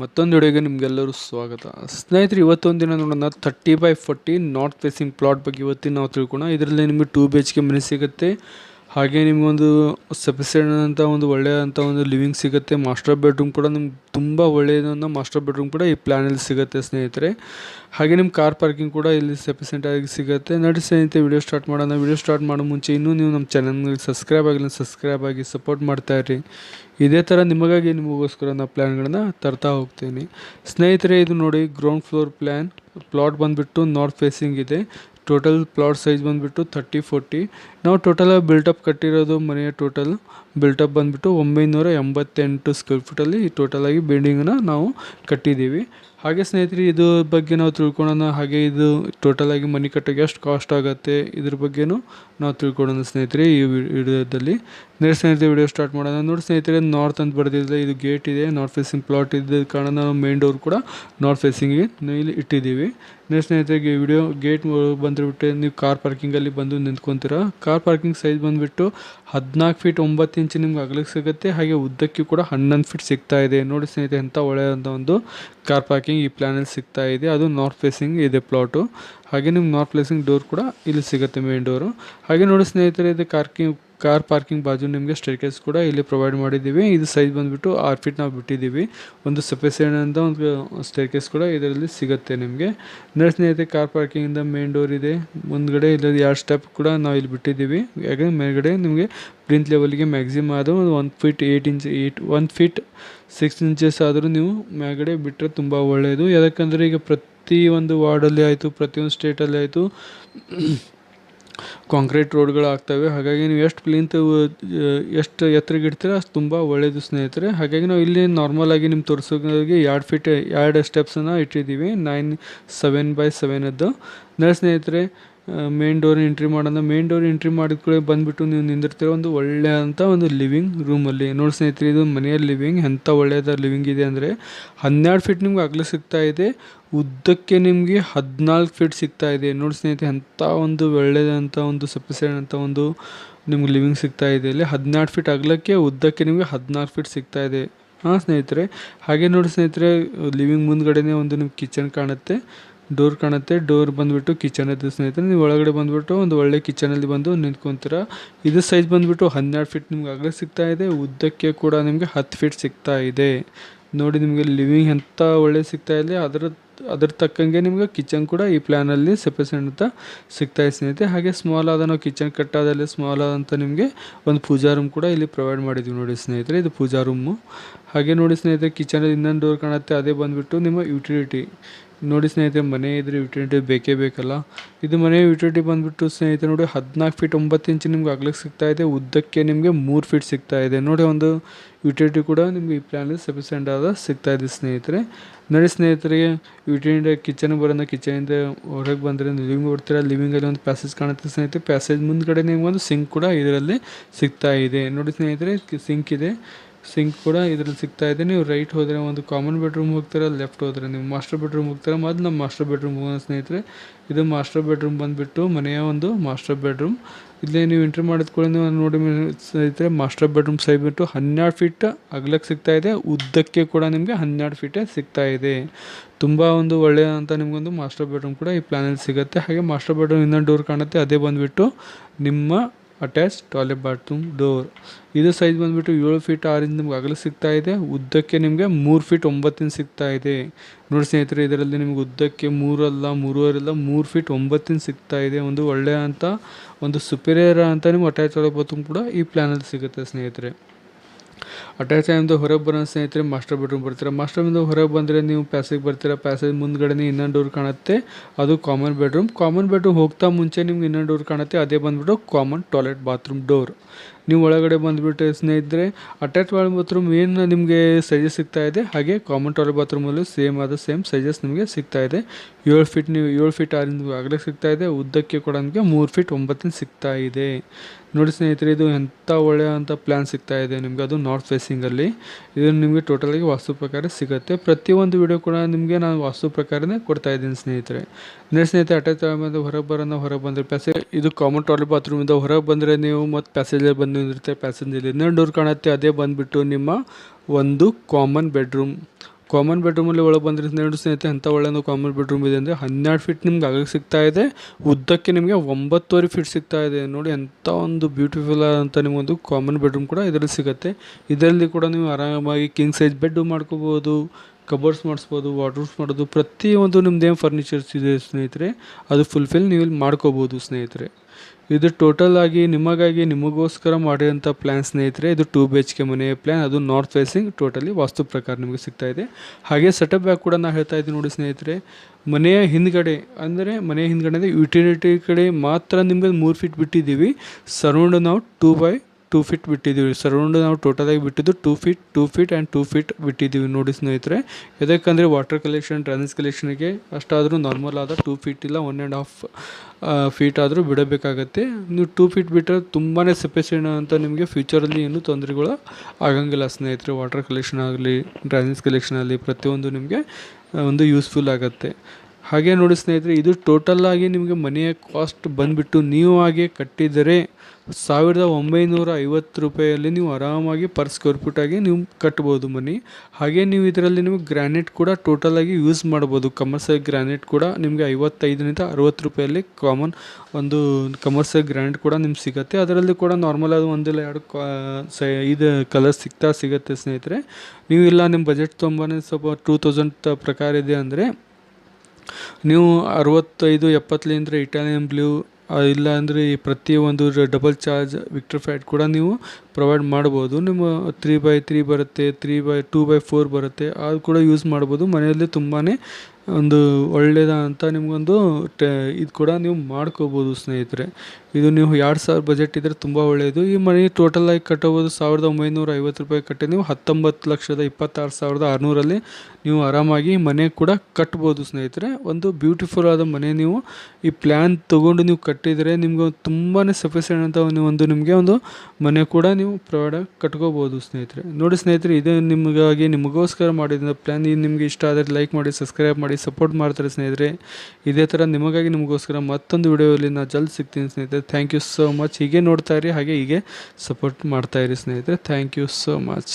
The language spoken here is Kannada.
ಮತ್ತೊಂದು ವಿಡಿಯೋಗೆ ನಿಮಗೆಲ್ಲರೂ ಸ್ವಾಗತ. ಸ್ನೇಹಿತರೆ, ಇವತ್ತೊಂದು ದಿನ ನೋಡೋಣ. Thirty by forty north facing plot ಬಗ್ಗೆ ಇವತ್ತಿನ ನಾವು ತಿಳ್ಕೊಳ್ಳೋಣ ಇದರಲ್ಲಿ ನಿಮಗೆ ಟೂ ಬಿ ಎಚ್ ಕೆ ಮನೆ ಸಿಗುತ್ತೆ. ಹಾಗೆ ನಿಮಗೊಂದು ಸಫಿಸಿಯೆಂಟ್ ಅಂತ ಒಂದು ಒಳ್ಳೆಯದಂಥ ಒಂದು ಲಿವಿಂಗ್ ಸಿಗುತ್ತೆ. ಮಾಸ್ಟರ್ ಬೆಡ್ರೂಮ್ ಕೂಡ ನಿಮ್ಗೆ ತುಂಬ ಒಳ್ಳೆಯದನ್ನು ಮಾಸ್ಟರ್ ಬೆಡ್ರೂಮ್ ಕೂಡ ಈ ಪ್ಲ್ಯಾನಲ್ಲಿ ಸಿಗುತ್ತೆ ಸ್ನೇಹಿತರೆ. ಹಾಗೆ ನಿಮ್ಮ ಕಾರ್ ಪಾರ್ಕಿಂಗ್ ಕೂಡ ಇಲ್ಲಿ ಆಗಿ ಸಿಗುತ್ತೆ. ನಡಿ ಸ್ನೇಹಿತರೆ ವಿಡಿಯೋ ಸ್ಟಾರ್ಟ್ ಮಾಡೋಣ. ವಿಡಿಯೋ ಸ್ಟಾರ್ಟ್ ಮಾಡೋ ಮುಂಚೆ ಇನ್ನೂ ನೀವು ನಮ್ಮ ಚಾನಲ್ಗೆ ಸಬ್ಸ್ಕ್ರೈಬ್ ಆಗಿಲ್ಲ ಸಬ್ಸ್ಕ್ರೈಬ್ ಆಗಿ ಸಪೋರ್ಟ್ ಮಾಡ್ತಾ ಇರಿ. ಇದೇ ಥರ ನಿಮಗಾಗಿ ನಿಮಗೋಸ್ಕರ ನಾನು ಪ್ಲ್ಯಾನ್ಗಳನ್ನ ತರ್ತಾ ಹೋಗ್ತೀನಿ. ಸ್ನೇಹಿತರೆ, ಇದು ನೋಡಿ ಗ್ರೌಂಡ್ ಫ್ಲೋರ್ ಪ್ಲ್ಯಾನ್ ಪ್ಲಾಟ್ ಬಂದುಬಿಟ್ಟು ನಾರ್ತ್ ಫೇಸಿಂಗ್ ಇದೆ. ಟೋಟಲ್ ಪ್ಲಾಟ್ ಸೈಜ್ ಬಂದುಬಿಟ್ಟು ಥರ್ಟಿ ಫೋರ್ಟಿ ನಾವು ಟೋಟಲ್ ಬಿಲ್ಟಪ್ ಕಟ್ಟಿರೋದು ಮನೆಯ ಟೋಟಲ್ ಬಿಲ್ಟಪ್ ಬಂದುಬಿಟ್ಟು ಒಂಬೈನೂರ ಎಂಬತ್ತೆಂಟು ಸ್ಕ್ವೇರ್ ಫೀಟಲ್ಲಿ ಟೋಟಲಾಗಿ ಬಿಲ್ಡಿಂಗನ್ನು ನಾವು ಕಟ್ಟಿದ್ದೀವಿ. ಹಾಗೆ ಸ್ನೇಹಿತರೆ ಇದು ಬಗ್ಗೆ ನಾವು ತಿಳ್ಕೊಳ್ಳೋಣ. ಹಾಗೆ ಇದು ಟೋಟಲಾಗಿ ಮನೆ ಕಟ್ಟೋಕ್ಕೆ ಎಷ್ಟು ಕಾಸ್ಟ್ ಆಗುತ್ತೆ? ಇದ್ರ ಬಗ್ಗೆನೂ ನಾವು ತಿಳ್ಕೊಳ್ಳೋಣ ಸ್ನೇಹಿತರೆ ಈ ವಿಡಿಯೋದಲ್ಲಿ. ನೆಕ್ಸ್ಟ್ ಸ್ನೇಹಿತರೆ ವಿಡಿಯೋ ಸ್ಟಾರ್ಟ್ ಮಾಡೋಣ. ನೋಡಿ ಸ್ನೇಹಿತರೆ ನಾರ್ತ್ ಅಂತ ಬರೆದಿದ್ದೆ ಇದು ಗೇಟ್ ಇದೆ ನಾರ್ತ್ ಫೇಸಿಂಗ್ ಪ್ಲಾಟ್ ಇದ್ದ ಕಾರಣ ನಾವು ಮೇನ್ ಡೋರ್ ಕೂಡ ನಾರ್ತ್ ಫೇಸಿಂಗಿಗೆ ಇಲ್ಲಿ ಇಟ್ಟಿದ್ದೀವಿ. ನೆಕ್ಸ್ಟ್ ಸ್ನೇಹಿತರಿಗೆ ವಿಡಿಯೋ ಗೇಟ್ ಬಂದುಬಿಟ್ಟು ನೀವು ಕಾರ್ ಪಾರ್ಕಿಂಗಲ್ಲಿ ಬಂದು ನಿಂತ್ಕೊತೀರ? ಕಾರ್ ಪಾರ್ಕಿಂಗ್ ಸೈಜ್ ಬಂದುಬಿಟ್ಟು ಹದಿನಾಲ್ಕು ಫೀಟ್ ಒಂಬತ್ತು ಇಂಚ್ ನಿಮ್ಗೆ ಅಗಲಕ್ಕೆ ಸಿಗುತ್ತೆ. ಹಾಗೆ ಉದ್ದಕ್ಕೆ ಕೂಡ ಹನ್ನೊಂದು ಫೀಟ್ ಸಿಗ್ತಾ ಇದೆ. ನೋಡಿ ಸ್ನೇಹಿತರೆ ಎಂಥ ಒಳ್ಳೆಯದಂಥ ಒಂದು ಕಾರ್ ಪಾರ್ಕಿಂಗ್ ಈ ಪ್ಲ್ಯಾನಲ್ಲಿ ಸಿಗ್ತಾ ಇದೆ. ಅದು ನಾರ್ತ್ ಫೇಸಿಂಗ್ ಇದೆ ಪ್ಲಾಟು ಹಾಗೆ ನಿಮ್ಗೆ ನಾರ್ತ್ ಫೇಸಿಂಗ್ ಡೋರ್ ಕೂಡ ಇಲ್ಲಿ ಸಿಗುತ್ತೆ ಮೇನ್ ಡೋರು ಹಾಗೆ ನೋಡಿ ಸ್ನೇಹಿತರೆ, ಇದು ಕಾರ್ಕಿಂಗ್ ಕಾರ್ ಪಾರ್ಕಿಂಗ್ ಬಾಜು ನಿಮಗೆ ಸ್ಟೇರ್ಕೇಸ್ ಕೂಡ ಇಲ್ಲಿ ಪ್ರೊವೈಡ್ ಮಾಡಿದ್ದೀವಿ. ಇದು ಸೈಜ್ ಬಂದುಬಿಟ್ಟು ಆರು ಫೀಟ್ ನಾವು ಬಿಟ್ಟಿದ್ದೀವಿ. ಒಂದು ಸಫಿಸಿಯೆಂಟ್ ಅಂತ ಒಂದು ಸ್ಟೇರ್ಕೇಸ್ ಕೂಡ ಇದರಲ್ಲಿ ಸಿಗುತ್ತೆ ನಿಮಗೆ. ನೆಕ್ಸ್ಟ್ ಸ್ನೇಹಿತರೆ ಕಾರ್ ಪಾರ್ಕಿಂಗಿಂದ ಮೇನ್ ಡೋರ್ ಇದೆ. ಮುಂದ್ಗಡೆ ಇಲ್ಲದ ಎರಡು ಸ್ಟೆಪ್ ಕೂಡ ನಾವು ಇಲ್ಲಿ ಬಿಟ್ಟಿದ್ದೀವಿ. ಯಾಕಂದರೆ ಮೇಲ್ಗಡೆ ನಿಮಗೆ ಪ್ರಿಂಟ್ ಲೆವೆಲ್ಗೆ ಮ್ಯಾಕ್ಸಿಮಮ್ ಆದರೂ ಒಂದು one feet eight inch eight one feet six inches ಆದರೂ ನೀವು ಮೇಲ್ಗಡೆ ಬಿಟ್ಟರೆ ತುಂಬ ಒಳ್ಳೆಯದು ಯಾಕಂದರೆ ಈಗ ಪ್ರತಿ ಒಂದು ವಾರ್ಡಲ್ಲಿ ಆಯಿತು ಪ್ರತಿಯೊಂದು ಸ್ಟೇಟಲ್ಲಿ ಆಯಿತು ಕಾಂಕ್ರೀಟ್ ರೋಡ್ಗಳು ಆಗ್ತವೆ. ಹಾಗಾಗಿ ನೀವು ಎಷ್ಟು ಪ್ಲಿಂತ್ ಎಷ್ಟು ಎತ್ತರಕ್ಕೆ ಇಡ್ತೀರ ಅಷ್ಟು ತುಂಬ ಒಳ್ಳೆಯದು ಸ್ನೇಹಿತರೆ. ಹಾಗಾಗಿ ನಾವು ಇಲ್ಲಿ ನಾರ್ಮಲ್ ಆಗಿ ನಿಮ್ಗೆ ತೋರಿಸೋದಾಗಿ ಎರಡು ಫೀಟ್ ಎರಡು ಸ್ಟೆಪ್ಸನ್ನು ಇಟ್ಟಿದ್ದೀವಿ. ನೈನ್ ಸೆವೆನ್ ಬೈ ಸೆವೆನದ್ದು ನೆಕ್ಸ್ಟ್ ಸ್ನೇಹಿತರೆ ಮೇನ್ ಡೋರ್ ಎಂಟ್ರಿ ಮಾಡೋಣ. ಮೇನ್ ಡೋರ್ ಎಂಟ್ರಿ ಮಾಡಿದ ಕೂಡ ಬಂದುಬಿಟ್ಟು ನೀವು ನಿಂದಿರ್ತೀರ ಒಂದು ಒಳ್ಳೆಯಂಥ ಒಂದು ಲಿವಿಂಗ್ ರೂಮಲ್ಲಿ ನೋಡಿ ಸ್ನೇಹಿತರೆ, ಇದು ಮನೆಯ ಲಿವಿಂಗ್ ಎಂಥ ಒಳ್ಳೆಯದ ಲಿವಿಂಗ್ ಇದೆ ಅಂದರೆ ಹನ್ನೆರಡು ಫೀಟ್ ನಿಮ್ಗೆ ಅಗಲ ಸಿಗ್ತಾ ಇದೆ. ಉದ್ದಕ್ಕೆ ನಿಮಗೆ ಹದಿನಾಲ್ಕು ಫೀಟ್ ಸಿಗ್ತಾ ಇದೆ. ನೋಡಿ ಸ್ನೇಹಿತರೆ ಎಂಥ ಒಂದು ಒಳ್ಳೆಯದಂಥ ಒಂದು ಅಂತ ಒಂದು ನಿಮ್ಗೆ ಲಿವಿಂಗ್ ಸಿಗ್ತಾ ಇದೆ ಇಲ್ಲಿ ಹದಿನಾರು ಫೀಟ್ ಅಗಲಕ್ಕೆ, ಉದ್ದಕ್ಕೆ ನಿಮಗೆ ಹದಿನಾಲ್ಕು ಫೀಟ್ ಸಿಗ್ತಾ ಇದೆ. ಹಾಂ ಸ್ನೇಹಿತರೆ? ಹಾಗೆ ನೋಡಿ ಸ್ನೇಹಿತರೆ ಲಿವಿಂಗ್ ಮುಂದ್ಗಡೆನೇ ಒಂದು ನಿಮ್ಗೆ ಕಿಚನ್ ಕಾಣುತ್ತೆ. ಡೋರ್ ಕಾಣುತ್ತೆ, ಡೋರ್ ಬಂದುಬಿಟ್ಟು ಕಿಚನ್ ಇದೆ ಸ್ನೇಹಿತರೆ, ನೀವು ಒಳಗಡೆ ಬಂದ್ಬಿಟ್ಟು ಒಂದು ಒಳ್ಳೆ ಕಿಚನಲ್ಲಿ ಬಂದು ನಿಂತ್ಕೊಂತೀರ. ಇದು ಸೈಜ್ ಬಂದುಬಿಟ್ಟು ಹನ್ನೆರಡು ಫೀಟ್ ನಿಮ್ಗೆ ಆಗಲೇ ಸಿಗ್ತಾ ಇದೆ, ಉದ್ದಕ್ಕೆ ಕೂಡ ನಿಮಗೆ ಹತ್ತು ಫೀಟ್ ಸಿಗ್ತಾ ಇದೆ. ನೋಡಿ ನಿಮಗೆ ಲಿವಿಂಗ್ ಎಂತ ಒಳ್ಳೆ ಸಿಗ್ತಾ ಇದೆ, ಅದರ, ಅದ್ರ ತಕ್ಕಂಗೆ ನಿಮ್ಗೆ ಕಿಚನ್ ಕೂಡ ಈ ಪ್ಲ್ಯಾನಲ್ಲಿ ಸಫಿಸೆಂಟ್ ಅಂತ ಸಿಗ್ತಾ ಇದೆ ಸ್ನೇಹಿತರೆ. ಹಾಗೆ ಸ್ಮಾಲ್ ಆದ ನಾವು ಕಿಚನ್ ಕಟ್ಟಾದಲ್ಲಿ ಸ್ಮಾಲ್ ಆದಂಥ ನಿಮಗೆ ಒಂದು ಪೂಜಾ ರೂಮ್ ಕೂಡ ಇಲ್ಲಿ ಪ್ರೊವೈಡ್ ಮಾಡಿದ್ವಿ ನೋಡಿ ಸ್ನೇಹಿತರೆ, ಇದು ಪೂಜಾ ರೂಮು ಹಾಗೆ ನೋಡಿ ಸ್ನೇಹಿತರೆ ಕಿಚನಲ್ಲಿ ಇನ್ನೊಂದು ಡೋರ್ ಕಾಣುತ್ತೆ, ಅದೇ ಬಂದುಬಿಟ್ಟು ನಿಮ್ಮ ಯುಟಿಲಿಟಿ ನೋಡಿ ಸ್ನೇಹಿತರೆ, ಮನೆ ಇದ್ರೆ ಯುಟಿಲಿಟಿ ಬೇಕೇ ಬೇಕಲ್ಲ. ಇದು ಮನೆ ಯುಟಿಲಿಟಿ ಬಂದುಬಿಟ್ಟು ಸ್ನೇಹಿತರೆ, ನೋಡಿ ಹದಿನಾಲ್ಕು ಫೀಟ್ ಒಂಬತ್ತು ಇಂಚು ನಿಮ್ಗೆ ಅಗಲಕ್ಕೆ ಸಿಗ್ತಾ ಇದೆ. ಉದ್ದಕ್ಕೆ ನಿಮಗೆ ಮೂರು ಫೀಟ್ ಸಿಗ್ತಾ ಇದೆ. ನೋಡಿ ಒಂದು ಯುಟಿಲಿಟಿ ಕೂಡ ನಿಮಗೆ ಈ ಪ್ಲ್ಯಾನಲ್ಲಿ ಸಫಿಸೆಂಟ್ ಆದ ಸಿಗ್ತಾ ಇದೆ ಸ್ನೇಹಿತರೆ. ನೋಡಿ ಸ್ನೇಹಿತರಿಗೆ ಯುಟಿಲಿಟಿ ಕಿಚನ್ ಬರೋಣ ಕಿಚನಿಂದ ಹೊರಗೆ ಬಂದರೆ ಲಿವಿಂಗ್ ಬರ್ತೀರಾ ಲಿವಿಂಗಲ್ಲಿ ಒಂದು ಪ್ಯಾಸೇಜ್ ಕಾಣುತ್ತೆ ಸ್ನೇಹಿತರೆ. ಪ್ಯಾಸೇಜ್ ಮುಂದ್ಗಡೆ ನಿಮ್ಗೆ ಒಂದು ಸಿಂಕ್ ಕೂಡ ಇದರಲ್ಲಿ ಸಿಗ್ತಾ ಇದೆ. ನೋಡಿ ಸ್ನೇಹಿತರೆ ಸಿಂಕ್ ಇದೆ. ಸಿಂಕ್ ಕೂಡ ಇದ್ರಲ್ಲಿ ಸಿಗ್ತಾ ಇದೆ. ನೀವು ರೈಟ್ ಹೋದರೆ ಒಂದು ಕಾಮನ್ ಬೆಡ್ರೂಮ್ ಹೋಗ್ತೀರಾ, ಲೆಫ್ಟ್ ಹೋದರೆ ನೀವು ಮಾಸ್ಟರ್ ಬೆಡ್ರೂಮ್ ಹೋಗ್ತೀರಾ? ಮೊದಲು ನಮ್ಮ ಮಾಸ್ಟರ್ ಬೆಡ್ರೂಮ್ ಹೋಗೋಣ ಸ್ನೇಹಿತರೆ, ಇದು ಮಾಸ್ಟರ್ ಬೆಡ್ರೂಮ್ ಬಂದುಬಿಟ್ಟು ಮನೆಯ ಒಂದು ಮಾಸ್ಟರ್ ಬೆಡ್ರೂಮ್. ಇಲ್ಲೇ ನೀವು ಎಂಟ್ರಿ ಮಾಡಿದ ಕೂಡ ನೀವು ನೋಡಿ ಸ್ನೇಹಿತರೆ, ಮಾಸ್ಟರ್ ಬೆಡ್ರೂಮ್ ಸೈಡ್ ಬಿಟ್ಟು ಹನ್ನೆರಡು ಫೀಟ್ ಅಗಲಕ್ಕೆ ಸಿಗ್ತಾ ಇದೆ. ಉದ್ದಕ್ಕೆ ಕೂಡ ನಿಮಗೆ ಹನ್ನೆರಡು ಫೀಟೇ ಸಿಗ್ತಾ ಇದೆ. ತುಂಬ ಒಂದು ಒಳ್ಳೆಯ ಅಂತ ನಿಮಗೊಂದು ಮಾಸ್ಟರ್ ಬೆಡ್ರೂಮ್ ಕೂಡ ಈ ಪ್ಲ್ಯಾನಲ್ಲಿ ಸಿಗುತ್ತೆ. ಹಾಗೆ ಮಾಸ್ಟರ್ ಬೆಡ್ರೂಮ್ ಇನ್ನೊಂದು ಡೋರ್ ಕಾಣುತ್ತೆ. ಅದೇ ಬಂದುಬಿಟ್ಟು ನಿಮ್ಮ ಅಟ್ಯಾಚ್ ಟಾಯ್ಲೆಟ್ ಬಾತ್ರೂಮ್ ಡೋರ್ ಇದು ಸೈಜ್ ಬಂದುಬಿಟ್ಟು ಏಳು ಫೀಟ್ ಆರಿಂದ ನಿಮ್ಗೆ ಅಗಲ ಸಿಗ್ತಾ ಇದೆ. ಉದ್ದಕ್ಕೆ ನಿಮಗೆ ಮೂರು ಫೀಟ್ ಒಂಬತ್ತಿನ ಸಿಗ್ತಾ ಇದೆ. ನೋಡಿ ಸ್ನೇಹಿತರೆ, ಇದರಲ್ಲಿ ನಿಮ್ಗೆ ಉದ್ದಕ್ಕೆ ಮೂರಲ್ಲ ಮೂರುವರೆಲ್ಲ ಮೂರು ಫೀಟ್ ಒಂಬತ್ತಿನ ಸಿಗ್ತಾ ಇದೆ. ಒಂದು ಒಳ್ಳೆಯ ಅಂತ, ಒಂದು ಸುಪೀರಿಯರ್ ಅಂತ ನಿಮ್ಗೆ ಅಟ್ಯಾಚ್ ಟಾಯ್ಲೆಟ್ ಬಾತ್ರೂಮ್ ಕೂಡ ಈ ಪ್ಲ್ಯಾನಲ್ಲಿ ಸಿಗುತ್ತೆ ಸ್ನೇಹಿತರೆ. ಅಟ್ಯಾಚ್ ಆಗಿಂದ ಹೊರಗೆ ಬರೋ ಸ್ನೇಹಿತರೆ ಮಾಸ್ಟರ್ ಬೆಡ್ರೂಮ್ ಬರ್ತೀರಾ? ಮಾಸ್ಟರ್ ಬೆಡ್ರೂಮ್ ಹೊರಗೆ ಬಂದರೆ ನೀವು ಪ್ಯಾಸೇಜ್ ಬರ್ತೀರಾ? ಪ್ಯಾಸೇಜ್ ಮುಂದ್ಗಡೆ ಇನ್ನೊಂದು ಡೋರ್ ಕಾಣುತ್ತೆ. ಅದು ಕಾಮನ್ ಬೆಡ್ರೂಮ್ ಕಾಮನ್ ಬೆಡ್ರೂಮ್ ಹೋಗ್ತಾ ಮುಂಚೆ ನಿಮ್ಗೆ ಇನ್ನೊಂದು ಡೋರ್ ಕಾಣುತ್ತೆ. ಅದೇ ಬಂದುಬಿಟ್ಟು ಕಾಮನ್ ಟಾಯ್ಲೆಟ್ ಬಾತ್ರೂಮ್ ಡೋರ್ ನೀವು ಒಳಗಡೆ ಬಂದುಬಿಟ್ಟು ಸ್ನೇಹಿತರೆ ಅಟ್ಯಾಚ್ ವಾಲ್ ಬಾತ್ರೂಮ್ ಏನು ನಿಮಗೆ ಸೈಜಸ್ ಸಿಗ್ತಾ ಇದೆ? ಹಾಗೆ ಕಾಮನ್ ಟಾಯ್ಲೆಟ್ ಬಾತ್ರೂಮಲ್ಲೂ ಸೇಮ್ ಆದ ಸೇಮ್ ಸೈಜಸ್ ನಿಮಗೆ ಸಿಗ್ತಾ ಇದೆ. ಏಳು ಫೀಟ್ ನೀವು, ಏಳು ಫೀಟ್ ಆರಿಂದ ಆಗಲೇ ಸಿಗ್ತಾ ಇದೆ. ಉದ್ದಕ್ಕೆ ಕೂಡ ನಿಮಗೆ ಮೂರು ಫೀಟ್ ಒಂಬತ್ತಿನ ಸಿಗ್ತಾ ಇದೆ. ನೋಡಿ ಸ್ನೇಹಿತರೆ, ಇದು ಎಂಥ ಒಳ್ಳೆಯ ಅಂಥ ಪ್ಲ್ಯಾನ್ ಸಿಗ್ತಾ ಇದೆ ನಿಮಗೆ. ಅದು ನಾರ್ತ್ ಫೇಸಿಂಗಲ್ಲಿ ಇದು ನಿಮಗೆ ಟೋಟಲಾಗಿ ವಾಸ್ತು ಪ್ರಕಾರ ಸಿಗುತ್ತೆ. ಪ್ರತಿಯೊಂದು ವಿಡಿಯೋ ಕೂಡ ನಿಮಗೆ ನಾನು ವಾಸ್ತು ಪ್ರಕಾರನೇ ಕೊಡ್ತಾ ಇದ್ದೀನಿ ಸ್ನೇಹಿತರೆ. ನೆಕ್ಸ್ಟ್ ಸ್ನೇಹಿತರೆ ಅಟ್ಯಾಚ್ ಹೊರಗೆ ಬರೋಣ, ಹೊರಗೆ ಬಂದರೆ ಪ್ಯಾಸೇಜ್ ಇದು ಕಾಮನ್ ಟಾಯ್ಲೆಟ್ ಬಾತ್ರೂಮಿಂದ ಹೊರಗೆ ಬಂದರೆ ನೀವು ಮತ್ತು ಪ್ಯಾಸೇಜಲ್ಲಿ ಬಂದು ನಿಂದಿರುತ್ತೆ ಪ್ಯಾಸೆಂಜರ್ ಇನ್ನೊಂದು ಡೋರ್ ಕಾಣುತ್ತೆ, ಅದೇ ಬಂದುಬಿಟ್ಟು ನಿಮ್ಮ ಒಂದು ಕಾಮನ್ ಬೆಡ್ರೂಮ್ ಕಾಮನ್ ಬೆಡ್ರೂಮಲ್ಲಿ ಒಳಗೆ ಬಂದರೆ ಹನ್ನೆರಡು ಸ್ನೇಹಿತರೆ ಎಂಥ ಒಳ್ಳೆಯ ಕಾಮನ್ ಬೆಡ್ರೂಮ್ ಇದೆ ಅಂದರೆ ಹನ್ನೆರಡು ಫೀಟ್ ನಿಮ್ಗೆ ಆಗಕ್ಕೆ ಸಿಗ್ತಾ ಇದೆ. ಉದ್ದಕ್ಕೆ ನಿಮಗೆ ಒಂಬತ್ತುವರೆ ಫೀಟ್ ಸಿಗ್ತಾ ಇದೆ. ನೋಡಿ ಎಂಥ ಒಂದು ಬ್ಯೂಟಿಫುಲ್ ಆದಂಥ ನಿಮಗೊಂದು ಕಾಮನ್ ಬೆಡ್ರೂಮ್ ಕೂಡ ಇದರಲ್ಲಿ ಸಿಗುತ್ತೆ. ಇದರಲ್ಲಿ ಕೂಡ ನೀವು ಆರಾಮಾಗಿ ಕಿಂಗ್ ಸೈಜ್ ಬೆಡ್ಡು ಮಾಡ್ಕೋಬೋದು ಕಬೋರ್ಡ್ಸ್ ಮಾಡಿಸ್ಬೋದು ವಾರ್ಡ್ರೂಮ್ಸ್ ಮಾಡೋದು, ಪ್ರತಿಯೊಂದು ನಿಮ್ದು ಏನು ಫರ್ನಿಚರ್ಸ್ ಇದೆ ಸ್ನೇಹಿತರೆ, ಅದು ಫುಲ್ಫಿಲ್ ನೀವು ಇಲ್ಲಿ ಮಾಡ್ಕೋಬೋದು ಸ್ನೇಹಿತರೆ. ಇದು ಟೋಟಲ್ ಆಗಿ ನಿಮಗಾಗಿ ನಿಮಗೋಸ್ಕರ ಮಾಡಿರೋಂಥ ಪ್ಲ್ಯಾನ್ ಸ್ನೇಹಿತರೆ, ಇದು ಟೂ ಬಿ ಎಚ್ ಕೆ ಮನೆಯ ಪ್ಲ್ಯಾನ್ ಅದು ನಾರ್ತ್ ಫೇಸಿಂಗ್ ಟೋಟಲಿ ವಾಸ್ತು ಪ್ರಕಾರ ನಿಮಗೆ ಸಿಗ್ತಾ ಇದೆ. ಹಾಗೆ ಸೆಟಪ್ ಬ್ಯಾಗ್ ಕೂಡ ನಾನು ಹೇಳ್ತಾ ಇದ್ದೀನಿ ನೋಡಿ ಸ್ನೇಹಿತರೆ, ಮನೆಯ ಹಿಂದ್ಗಡೆ ಅಂದರೆ ಮನೆಯ ಹಿಂದ್ಗಡೆ ಯುಟಿಲಿಟಿ ಕಡೆ ಮಾತ್ರ ನಿಮಗೆ ಮೂರು ಫೀಟ್ ಬಿಟ್ಟಿದ್ದೀವಿ. ಸರೌಂಡ್ ನಾವು ಟೂ ಬೈ ಟೂ ಫೀಟ್ ಬಿಟ್ಟಿದ್ದೀವಿ. ಸರೌಂಡ್ ನಾವು ಟೋಟಲಾಗಿ ಬಿಟ್ಟಿದ್ದು two feet two feet and two feet ಬಿಟ್ಟಿದ್ದೀವಿ ನೋಡಿ ಸ್ನೇಹಿತರೆ. ಯಾಕಂದರೆ ವಾಟರ್ ಕಲೆಕ್ಷನ್ ಡ್ರೈನೇಜ್ ಕಲೆಕ್ಷನ್ಗೆ ಅಷ್ಟಾದರೂ ನಾರ್ಮಲ್ ಆದ ಟೂ ಫೀಟ್ ಇಲ್ಲ ಒನ್ ಆ್ಯಂಡ್ ಹಾಫ್ ಫೀಟ್ ಆದರೂ ಬಿಡಬೇಕಾಗತ್ತೆ. ನೀವು ಟೂ ಫೀಟ್ ಬಿಟ್ಟರೆ ತುಂಬಾ ಸಫಿಷಿಯೆಂಟ್ ಅಂತ ನಿಮಗೆ ಫ್ಯೂಚರಲ್ಲಿ ಏನೂ ತೊಂದರೆಗಳು ಆಗಂಗಿಲ್ಲ ಸ್ನೇಹಿತರೆ. ವಾಟರ್ ಕಲೆಕ್ಷನ್ ಆಗಲಿ ಡ್ರೈನೇಜ್ ಕಲೆಕ್ಷನ್ ಆಗಲಿ ಪ್ರತಿಯೊಂದು ನಿಮಗೆ ಒಂದು ಯೂಸ್ಫುಲ್ ಆಗುತ್ತೆ. ಹಾಗೆ ನೋಡಿ ಸ್ನೇಹಿತರೆ, ಇದು ಟೋಟಲ್ ಆಗಿ ನಿಮಗೆ ಮನೆಯ ಕಾಸ್ಟ್ ಬಂದುಬಿಟ್ಟು ನೀವು ಹಾಗೆ ಕಟ್ಟಿದರೆ ಸಾವಿರದ ಒಂಬೈನೂರ ಐವತ್ತು ರೂಪಾಯಲ್ಲಿ ನೀವು ಆರಾಮಾಗಿ ಪರ್ ಸ್ಕ್ವೇರ್ ಫೀಟಾಗಿ ನೀವು ಕಟ್ಬೋದು ಮನೆ. ಹಾಗೆ ನೀವು ಇದರಲ್ಲಿ ನೀವು ಗ್ರಾನೈಟ್ ಕೂಡ ಟೋಟಲಾಗಿ ಯೂಸ್ ಮಾಡ್ಬೋದು. ಕಮರ್ಷಿಯಲ್ ಗ್ರಾನೈಟ್ ಕೂಡ ನಿಮಗೆ ಐವತ್ತೈದರಿಂದ ಅರುವತ್ತು ರೂಪಾಯಲ್ಲಿ ಕಾಮನ್ ಒಂದು ಕಮರ್ಷಿಯಲ್ ಗ್ರಾನೈಟ್ ಕೂಡ ನಿಮ್ಗೆ ಸಿಗುತ್ತೆ. ಅದರಲ್ಲಿ ಕೂಡ ನಾರ್ಮಲ್ ಆದ ಒಂದಿಲ್ಲ ಎರಡು ಇದು ಕಲರ್ ಸಿಗ್ತಾ ಸಿಗುತ್ತೆ ಸ್ನೇಹಿತರೆ. ನೀವು ಇಲ್ಲ, ನಿಮ್ಮ ಬಜೆಟ್ ತುಂಬಾ ಸ್ವಲ್ಪ ಟೂ ತೌಸಂಡ್ ಪ್ರಕಾರ ಇದೆ ಅಂದರೆ ನೀವು ಅರವತ್ತೈದು ಎಪ್ಪತ್ತಲಿಂದ ಇಟಾಲಿಯನ್ ಬ್ಲೂ ಇಲ್ಲ ಅಂದರೆ ಈ ಪ್ರತಿಯೊಂದು ಡಬಲ್ ಚಾರ್ಜ್ ವಿಕ್ಟರ್ ಫ್ಯಾಟ್ ಕೂಡ ನೀವು ಪ್ರೊವೈಡ್ ಮಾಡ್ಬೋದು ನಿಮ್ಮ ತ್ರೀ ಬೈ ತ್ರೀ ಬರುತ್ತೆ three by two by four ಬರುತ್ತೆ. ಅದು ಕೂಡ ಯೂಸ್ ಮಾಡ್ಬೋದು ಮನೆಯಲ್ಲಿ ತುಂಬಾ ಒಂದು ಒಳ್ಳೆಯದ ಅಂತ ನಿಮಗೊಂದು ಟ, ಇದು ಕೂಡ ನೀವು ಮಾಡ್ಕೋಬೋದು ಸ್ನೇಹಿತರೆ. ಇದು ನೀವು ಎರಡು ಸಾವಿರ ಬಜೆಟ್ ಇದ್ದರೆ ತುಂಬ ಒಳ್ಳೆಯದು ಈ ಮನೆ ಟೋಟಲಾಗಿ ಕಟ್ಟಬೋದು ಸಾವಿರದ ಒಂಬೈನೂರ ಐವತ್ತು ರೂಪಾಯಿ ಕಟ್ಟಿ ನೀವು ಹತ್ತೊಂಬತ್ತು ಲಕ್ಷದ ಇಪ್ಪತ್ತಾರು ಸಾವಿರದ ಆರುನೂರಲ್ಲಿ ನೀವು ಆರಾಮಾಗಿ ಮನೆ ಕೂಡ ಕಟ್ಬೋದು ಸ್ನೇಹಿತರೆ. ಒಂದು ಬ್ಯೂಟಿಫುಲ್ ಆದ ಮನೆ ನೀವು ಈ ಪ್ಲ್ಯಾನ್ ತೊಗೊಂಡು ನೀವು ಕಟ್ಟಿದರೆ ನಿಮ್ಗೆ ತುಂಬಾ ಸಫಿಷಿಯೆಂಟ್ ಅಂತ ಒಂದು ಒಂದು ನಿಮಗೆ ಒಂದು ಮನೆ ಕೂಡ ನೀವು ಪ್ರೊವೈಡ್ ಕಟ್ಕೋಬೋದು ಸ್ನೇಹಿತರೆ. ನೋಡಿ ಸ್ನೇಹಿತರೆ, ಇದು ನಿಮಗಾಗಿ ನಿಮಗೋಸ್ಕರ ಮಾಡಿದ ಪ್ಲ್ಯಾನ್ ಇದು ನಿಮಗೆ ಇಷ್ಟ ಆದರೆ ಲೈಕ್ ಮಾಡಿ ಸಬ್ಸ್ಕ್ರೈಬ್ ಮಾಡಿ. ಸಪೋರ್ಟ್ ಮಾಡ್ತಾರೆ ಸ್ನೇಹಿತರೆ. ಇದೇ ಥರ ನಿಮಗಾಗಿ ನಿಮಗೋಸ್ಕರ ಮತ್ತೊಂದು ವಿಡಿಯೋದಲ್ಲಿ ನಾನು ಜಲ್ದಿ ಸಿಗ್ತೀನಿ ಸ್ನೇಹಿತರೆ. ಥ್ಯಾಂಕ್ ಯು ಸೋ ಮಚ್ ಹೀಗೆ ನೋಡ್ತಾ ಇರಿ, ಹಾಗೆ ಹೀಗೆ ಸಪೋರ್ಟ್ ಮಾಡ್ತಾ ಇರಿ ಸ್ನೇಹಿತರೆ. Thank you so much